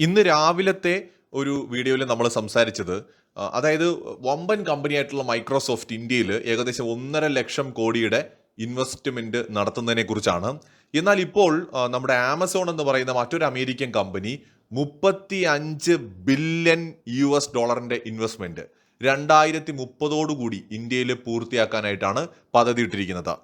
ഇന്ന് രാവിലത്തെ ഒരു വീഡിയോയിൽ നമ്മൾ സംസാരിച്ചത് അതായത് വമ്പൻ കമ്പനിയായിട്ടുള്ള മൈക്രോസോഫ്റ്റ് ഇന്ത്യയിൽ ഏകദേശം ഒന്നര ലക്ഷം കോടിയുടെ ഇൻവെസ്റ്റ്മെന്റ് നടത്തുന്നതിനെ കുറിച്ചാണ് എന്നാൽ ഇപ്പോൾ നമ്മുടെ ആമസോൺ എന്ന് പറയുന്ന മറ്റൊരു അമേരിക്കൻ കമ്പനി മുപ്പത്തി അഞ്ച് ബില്യൺ യു എസ് ഡോളറിന്റെ ഇൻവെസ്റ്റ്മെന്റ് രണ്ടായിരത്തി മുപ്പതോടുകൂടി ഇന്ത്യയിൽ പൂർത്തിയാക്കാനായിട്ടാണ് പദ്ധതിയിട്ടിരിക്കുന്നത്.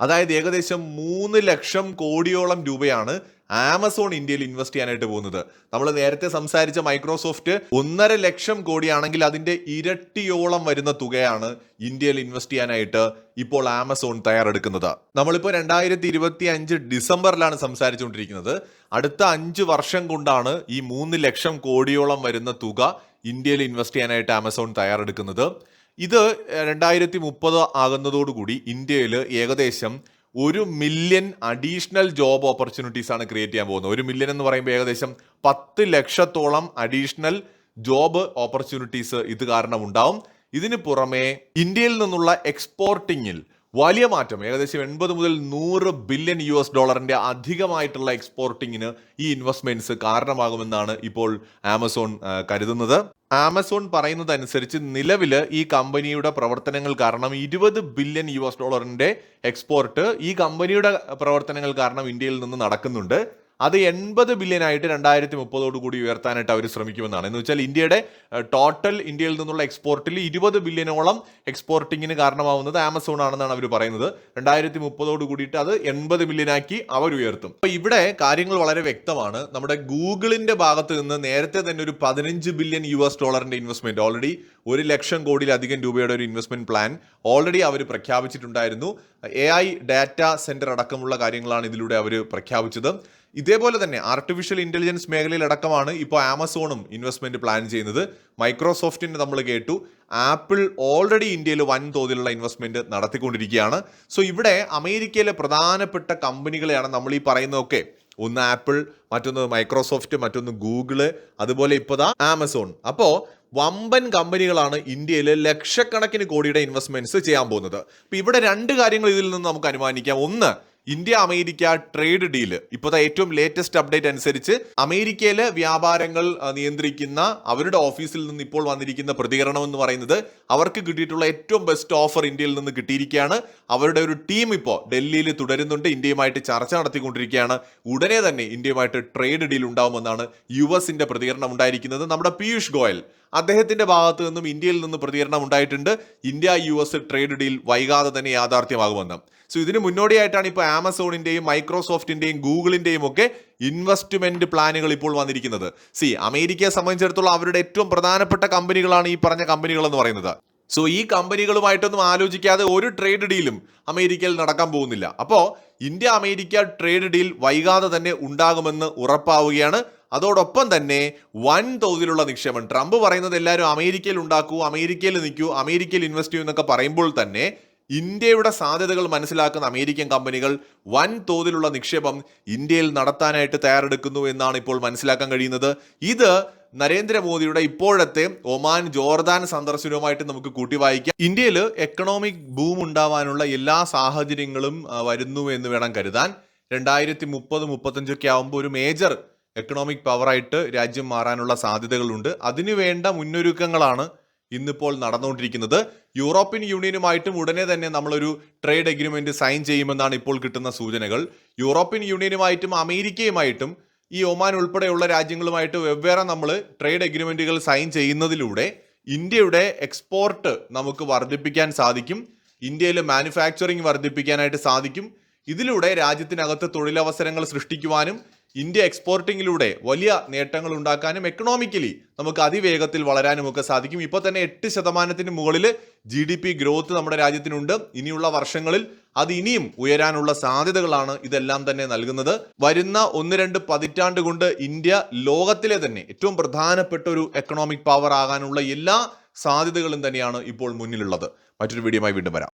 അതായത് ഏകദേശം മൂന്ന് ലക്ഷം കോടിയോളം രൂപയാണ് ആമസോൺ ഇന്ത്യയിൽ ഇൻവെസ്റ്റ് ചെയ്യാനായിട്ട് പോകുന്നത്. നമ്മൾ നേരത്തെ സംസാരിച്ച മൈക്രോസോഫ്റ്റ് ഒന്നര ലക്ഷം കോടിയാണെങ്കിൽ അതിന്റെ ഇരട്ടിയോളം വരുന്ന തുകയാണ് ഇന്ത്യയിൽ ഇൻവെസ്റ്റ് ചെയ്യാനായിട്ട് ഇപ്പോൾ ആമസോൺ തയ്യാറെടുക്കുന്നത്. നമ്മളിപ്പോൾ രണ്ടായിരത്തി ഇരുപത്തി അഞ്ച് ഡിസംബറിലാണ് സംസാരിച്ചുകൊണ്ടിരിക്കുന്നത്. അടുത്ത അഞ്ച് വർഷം കൊണ്ടാണ് ഈ മൂന്ന് ലക്ഷം കോടിയോളം വരുന്ന തുക ഇന്ത്യയിൽ ഇൻവെസ്റ്റ് ചെയ്യാനായിട്ട് ആമസോൺ തയ്യാറെടുക്കുന്നത്. ഇത് രണ്ടായിരത്തി മുപ്പത് ആകുന്നതോടുകൂടി ഇന്ത്യയിൽ ഏകദേശം ഒരു മില്യൺ അഡീഷണൽ ജോബ് ഓപ്പർച്യൂണിറ്റീസ് ആണ് ക്രിയേറ്റ് ചെയ്യാൻ പോകുന്നത്. ഒരു മില്യൺ എന്ന് പറയുമ്പോൾ ഏകദേശം പത്ത് ലക്ഷത്തോളം അഡീഷണൽ ജോബ് ഓപ്പർച്യൂണിറ്റീസ് ഇത് കാരണം ഉണ്ടാവും. ഇതിന് പുറമെ ഇന്ത്യയിൽ നിന്നുള്ള എക്സ്പോർട്ടിങ്ങിൽ വലിയ മാറ്റം ഏകദേശം എൺപത് മുതൽ നൂറ് ബില്യൺ യു എസ് ഡോളറിന്റെ അധികമായിട്ടുള്ള എക്സ്പോർട്ടിങ്ങിന് ഈ ഇൻവെസ്റ്റ്മെന്റ്സ് കാരണമാകുമെന്നാണ് ഇപ്പോൾ ആമസോൺ കരുതുന്നത്. ആമസോൺ പറയുന്നത് അനുസരിച്ച് നിലവിൽ ഈ കമ്പനിയുടെ പ്രവർത്തനങ്ങൾ കാരണം ഇരുപത് ബില്യൺ യു എസ് ഡോളറിന്റെ എക്സ്പോർട്ട് ഈ കമ്പനിയുടെ പ്രവർത്തനങ്ങൾ കാരണം ഇന്ത്യയിൽ നിന്ന് നടക്കുന്നുണ്ട്. അത് എൺപത് ബില്യൻ ആയിട്ട് രണ്ടായിരത്തി മുപ്പതോട് കൂടി ഉയർത്താനായിട്ട് അവർ ശ്രമിക്കുമെന്നാണ്. എന്ന് വെച്ചാൽ ഇന്ത്യയുടെ ടോട്ടൽ ഇന്ത്യയിൽ നിന്നുള്ള എക്സ്പോർട്ടിൽ ഇരുപത് ബില്യനോളം എക്സ്പോർട്ടിങ്ങിന് കാരണമാവുന്നത് ആമസോൺ ആണെന്നാണ് അവർ പറയുന്നത്. രണ്ടായിരത്തി മുപ്പതോട് കൂടിയിട്ട് അത് എൺപത് ബില്യനാക്കി അവർ ഉയർത്തും. അപ്പൊ ഇവിടെ കാര്യങ്ങൾ വളരെ വ്യക്തമാണ്. നമ്മുടെ ഗൂഗിളിന്റെ ഭാഗത്ത് നിന്ന് നേരത്തെ തന്നെ ഒരു പതിനഞ്ച് ബില്യൺ യു എസ് ഡോളറിന്റെ ഇൻവെസ്റ്റ്മെന്റ് ഓൾറെഡി ഒരു ലക്ഷം കോടിയിലധികം രൂപയുടെ ഒരു ഇൻവെസ്റ്റ്മെന്റ് പ്ലാൻ ഓൾറെഡി അവർ പ്രഖ്യാപിച്ചിട്ടുണ്ടായിരുന്നു. എ ഐ ഡാറ്റ സെന്റർ അടക്കമുള്ള കാര്യങ്ങളാണ് ഇതിലൂടെ അവർ പ്രഖ്യാപിച്ചത്. ഇതേപോലെ തന്നെ ആർട്ടിഫിഷ്യൽ ഇന്റലിജൻസ് മേഖലയിലടക്കമാണ് ഇപ്പോൾ ആമസോണും ഇൻവെസ്റ്റ്മെന്റ് പ്ലാൻ ചെയ്യുന്നത്. മൈക്രോസോഫ്റ്റിന്റെ നമ്മൾ കേട്ടു. ആപ്പിൾ ഓൾറെഡി ഇന്ത്യയിൽ വൻതോതിലുള്ള ഇൻവെസ്റ്റ്മെന്റ് നടത്തിക്കൊണ്ടിരിക്കുകയാണ്. സോ ഇവിടെ അമേരിക്കയിലെ പ്രധാനപ്പെട്ട കമ്പനികളെയാണ് നമ്മൾ ഈ പറയുന്നതൊക്കെ. ഒന്ന് ആപ്പിൾ മറ്റൊന്ന് മൈക്രോസോഫ്റ്റ് മറ്റൊന്ന് ഗൂഗിൾ അതുപോലെ ഇപ്പോൾ ആമസോൺ. അപ്പോൾ വമ്പൻ കമ്പനികളാണ് ഇന്ത്യയിൽ ലക്ഷക്കണക്കിന് കോടിയുടെ ഇൻവെസ്റ്റ്മെന്റ്സ് ചെയ്യാൻ പോകുന്നത്. അപ്പോൾ ഇവിടെ രണ്ട് കാര്യങ്ങൾ ഇതിൽ നിന്ന് നമുക്ക് അനുമാനിക്കാം. ഒന്ന് ഇന്ത്യ അമേരിക്ക ട്രേഡ് ഡീൽ ഇപ്പോഴത്തെ ഏറ്റവും ലേറ്റസ്റ്റ് അപ്ഡേറ്റ് അനുസരിച്ച് അമേരിക്കയിലെ വ്യാപാരങ്ങൾ നിയന്ത്രിക്കുന്ന അവരുടെ ഓഫീസിൽ നിന്ന് ഇപ്പോൾ വന്നിരിക്കുന്ന പ്രതികരണം എന്ന് പറയുന്നത് അവർക്ക് കിട്ടിയിട്ടുള്ള ഏറ്റവും ബെസ്റ്റ് ഓഫർ ഇന്ത്യയിൽ നിന്ന് കിട്ടിയിരിക്കുകയാണ്. അവരുടെ ഒരു ടീം ഇപ്പോൾ ഡൽഹിയിൽ തുടരുന്നുണ്ട്. ഇന്ത്യയുമായിട്ട് ചർച്ച നടത്തിക്കൊണ്ടിരിക്കുകയാണ്. ഉടനെ തന്നെ ഇന്ത്യയുമായിട്ട് ട്രേഡ് ഡീൽ ഉണ്ടാവുമെന്നാണ് യു എസിന്റെ പ്രതികരണം ഉണ്ടായിരിക്കുന്നത്. നമ്മുടെ പീയൂഷ് ഗോയൽ അദ്ദേഹത്തിന്റെ ഭാഗത്ത് നിന്നും ഇന്ത്യയിൽ നിന്ന് പ്രതികരണം ഉണ്ടായിട്ടുണ്ട്. India U S trade deal വൈകാതെ തന്നെ യാഥാർത്ഥ്യമാകുമെന്ന്. സോ ഇതിന് മുന്നോടിയായിട്ടാണ് ഇപ്പോൾ ആമസോണിന്റെയും മൈക്രോസോഫ്റ്റിന്റെയും ഗൂഗിളിന്റെയും ഒക്കെ ഇൻവെസ്റ്റ്മെന്റ് പ്ലാനുകൾ ഇപ്പോൾ വന്നിരിക്കുന്നത്. സി അമേരിക്കയെ സംബന്ധിച്ചിടത്തോളം അവരുടെ ഏറ്റവും പ്രധാനപ്പെട്ട കമ്പനികളാണ് ഈ പറഞ്ഞ കമ്പനികൾ എന്ന് പറയുന്നത്. സോ ഈ കമ്പനികളുമായിട്ടൊന്നും ആലോചിക്കാതെ ഒരു ട്രേഡ് ഡീലും അമേരിക്കയിൽ നടക്കാൻ പോകുന്നില്ല. അപ്പോൾ ഇന്ത്യ അമേരിക്ക ട്രേഡ് ഡീൽ വൈകാതെ തന്നെ ഉണ്ടാകുമെന്ന് ഉറപ്പാവുകയാണ്. അതോടൊപ്പം തന്നെ വൻ തോതിലുള്ള നിക്ഷേപം. ട്രംപ് പറയുന്നത് എല്ലാവരും അമേരിക്കയിൽ ഉണ്ടാക്കൂ അമേരിക്കയിൽ നിൽക്കൂ അമേരിക്കയിൽ ഇൻവെസ്റ്റ് ചെയ്യൂ എന്നൊക്കെ പറയുമ്പോൾ തന്നെ ഇന്ത്യയുടെ സാധ്യതകൾ മനസ്സിലാക്കുന്ന അമേരിക്കൻ കമ്പനികൾ വൻ തോതിലുള്ള നിക്ഷേപം ഇന്ത്യയിൽ നടത്താനായിട്ട് തയ്യാറെടുക്കുന്നു എന്നാണ് ഇപ്പോൾ മനസ്സിലാക്കാൻ കഴിയുന്നത്. ഇത് നരേന്ദ്രമോദിയുടെ ഇപ്പോഴത്തെ ഒമാൻ ജോർദാൻ സന്ദർശനവുമായിട്ട് നമുക്ക് കൂട്ടി വായിക്കാം ഇന്ത്യയിൽ എക്കണോമിക് ബൂം ഉണ്ടാവാനുള്ള എല്ലാ സാഹചര്യങ്ങളും വരുന്നു എന്ന് വേണം കരുതാൻ. രണ്ടായിരത്തി മുപ്പത് മുപ്പത്തഞ്ചൊക്കെ ആകുമ്പോൾ ഒരു മേജർ എക്കണോമിക് പവറായിട്ട് രാജ്യം മാറാനുള്ള സാധ്യതകളുണ്ട്. അതിനുവേണ്ട മുന്നൊരുക്കങ്ങളാണ് ഇന്നിപ്പോൾ നടന്നുകൊണ്ടിരിക്കുന്നത്. യൂറോപ്യൻ യൂണിയനുമായിട്ടും ഉടനെ തന്നെ നമ്മളൊരു ട്രേഡ് എഗ്രിമെന്റ് സൈൻ ചെയ്യുമെന്നാണ് ഇപ്പോൾ കിട്ടുന്ന സൂചനകൾ. യൂറോപ്യൻ യൂണിയനുമായിട്ടും അമേരിക്കയുമായിട്ടും ഈ ഒമാൻ ഉൾപ്പെടെയുള്ള രാജ്യങ്ങളുമായിട്ട് വെവ്വേറെ നമ്മൾ ട്രേഡ് എഗ്രിമെന്റുകൾ സൈൻ ചെയ്യുന്നതിലൂടെ ഇന്ത്യയുടെ എക്സ്പോർട്ട് നമുക്ക് വർദ്ധിപ്പിക്കാൻ സാധിക്കും. ഇന്ത്യയിൽ മാനുഫാക്ചറിങ് വർദ്ധിപ്പിക്കാനായിട്ട് സാധിക്കും. ഇതിലൂടെ രാജ്യത്തിനകത്ത് തൊഴിലവസരങ്ങൾ സൃഷ്ടിക്കുവാനും ഇന്ത്യ എക്സ്പോർട്ടിങ്ങിലൂടെ വലിയ നേട്ടങ്ങൾ ഉണ്ടാക്കാനും എക്കണോമിക്കലി നമുക്ക് അതിവേഗത്തിൽ വളരാനും ഒക്കെ സാധിക്കും. ഇപ്പോൾ തന്നെ എട്ട് ശതമാനത്തിന് മുകളിൽ ജി ഡി പി ഗ്രോത്ത് നമ്മുടെ രാജ്യത്തിനുണ്ട്. ഇനിയുള്ള വർഷങ്ങളിൽ അത് ഇനിയും ഉയരാനുള്ള സാധ്യതകളാണ് ഇതെല്ലാം തന്നെ നൽകുന്നത്. വരുന്ന ഒന്ന് രണ്ട് പതിറ്റാണ്ട് കൊണ്ട് ഇന്ത്യ ലോകത്തിലെ തന്നെ ഏറ്റവും പ്രധാനപ്പെട്ട ഒരു എക്കണോമിക് പവർ ആകാനുള്ള എല്ലാ സാധ്യതകളും തന്നെയാണ് ഇപ്പോൾ മുന്നിലുള്ളത്. മറ്റൊരു വീഡിയോയുമായി വീണ്ടും വരാം.